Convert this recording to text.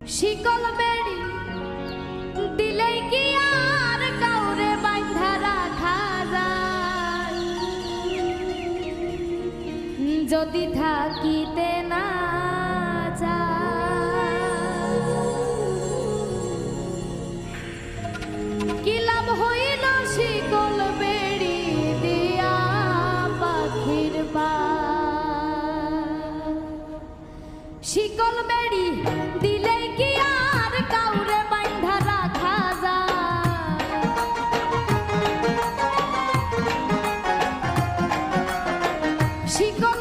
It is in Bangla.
শিকল বেড়ি দিলেই কি আর কাউরে বাঁধা রাখা যায়? যদি থাকিতে না শিকল বেড়ি দিলে কি আর কাউরে বান্ধা রাখা যা শিকল